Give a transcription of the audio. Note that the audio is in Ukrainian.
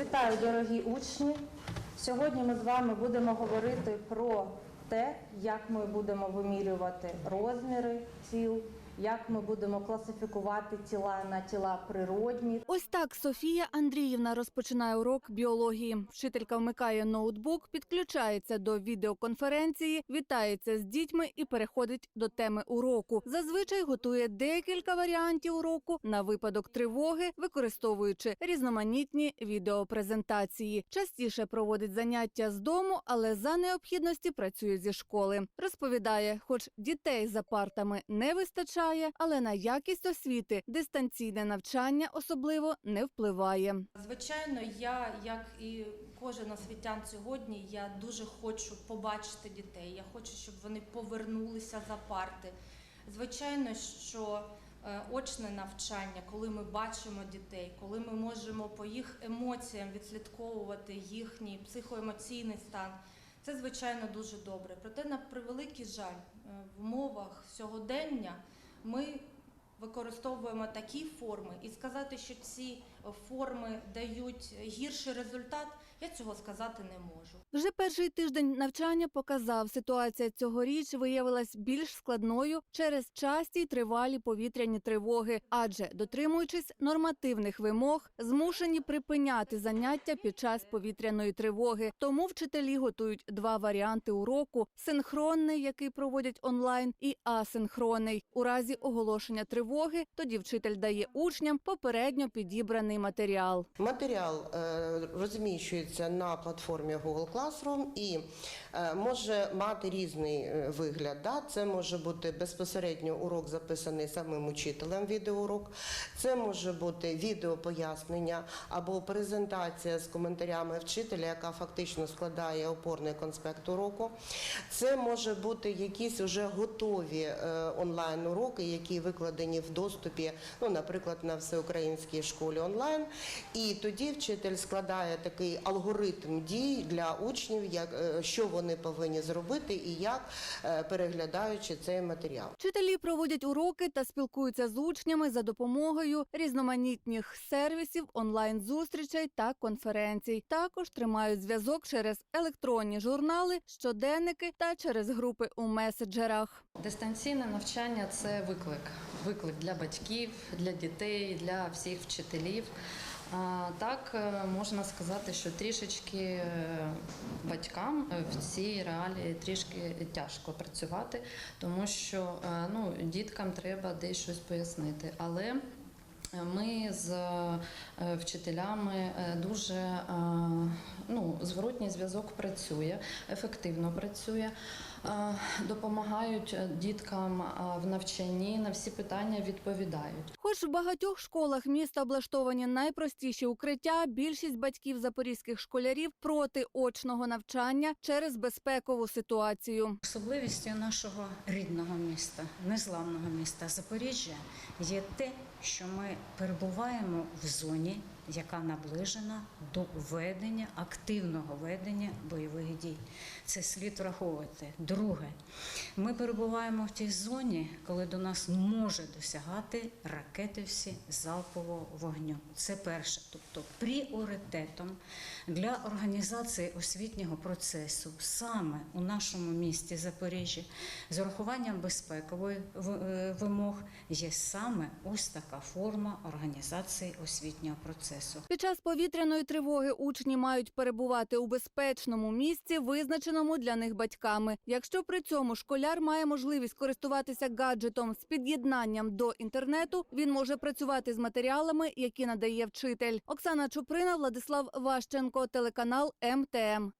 Вітаю, дорогі учні! Сьогодні ми з вами будемо говорити про те, як ми будемо вимірювати розміри тіл, як ми будемо класифікувати тіла на тіла природні Ось так Софія Андріївна розпочинає урок біології. Вчителька вмикає ноутбук, підключається до відеоконференції, вітається з дітьми і переходить до теми уроку. Зазвичай готує декілька варіантів уроку на випадок тривоги, використовуючи різноманітні відеопрезентації. Частіше проводить заняття з дому, але за необхідності працює зі школи. Розповідає, хоч дітей за партами не вистачає, але на якість освіти дистанційне навчання особливо не впливає. Звичайно, я, як і кожен освітян сьогодні, я дуже хочу побачити дітей. Я хочу, щоб вони повернулися за парти. Звичайно, що е, очне навчання, коли ми бачимо дітей, коли ми можемо по їх емоціям відслідковувати їхній психоемоційний стан. Це звичайно дуже добре. Проте, на превеликий жаль, е, в умовах сьогодення ми використовуємо такі форми, і сказати, що ці е, форми дають гірший результат, я цього сказати не можу. Вже перший тиждень навчання показав, ситуація цьогоріч виявилась більш складною через часті й тривалі повітряні тривоги, адже дотримуючись нормативних вимог, змушені припиняти заняття під час повітряної тривоги. Тому вчителі готують два варіанти уроку: синхронний, який проводять онлайн, і асинхронний. У разі оголошення тривоги тоді вчитель дає учням попередньо підібраний матеріал. Матеріал е, розміщується на платформі Google Classroom і е, може мати різний е, вигляд. Це може бути безпосередньо урок записаний самим учителем, відеоурок. Це може бути відеопояснення або презентація з коментарями вчителя, яка фактично складає опорний конспект уроку. Це може бути якісь вже готові е, онлайн-уроки, які викладені в доступі, ну, наприклад, на всеукраїнській школі онлайн. І тоді вчитель складає такий алгоритм дій для учнів, як, е, що вони повинні зробити і як, е, переглядаючи цей матеріал. Вчителі проводять уроки та спілкуються з учнями за допомогою різноманітних сервісів, онлайн-зустрічей та конференцій. Також тримають зв'язок через електронні журнали, щоденники та через групи у меседжерах. Дистанційне навчання це виклик. Виклик для батьків, для дітей, для всіх вчителів. Так е, можна сказати, що трішечки е, батькам е, в цій реалії трішки тяжко працювати, тому що ну, діткам треба десь щось пояснити. Але ми з вчителями дуже ну, зворотній зв'язок працює, ефективно працює, допомагають діткам е, в навчанні, на всі питання відповідають. Хоч в багатьох школах міста облаштовані найпростіші укриття, більшість батьків запорізьких школярів проти очного навчання через безпекову ситуацію. Особливістю нашого рідного міста, незламного міста Запоріжжя є те, що ми перебуваємо в зоні, яка наближена до ведення активного ведення бойових дій. Це слід враховувати. Друге, ми перебуваємо в тій зоні, коли до нас може досягати ракети всі залпового вогню. Це перше. Тобто пріоритетом для організації освітнього процесу саме у нашому місті Запоріжжя з урахуванням безпекової е, вимог є саме ось така форма організації освітнього процесу. Під час повітряної тривоги учні мають перебувати у безпечному місці, визначеному для них батьками. Якщо при цьому школяр має можливість користуватися гаджетом з під'єднанням до інтернету, він може працювати з матеріалами, які надає вчитель. Оксана Чуприна, Владислав Ващенко, телеканал МТМ.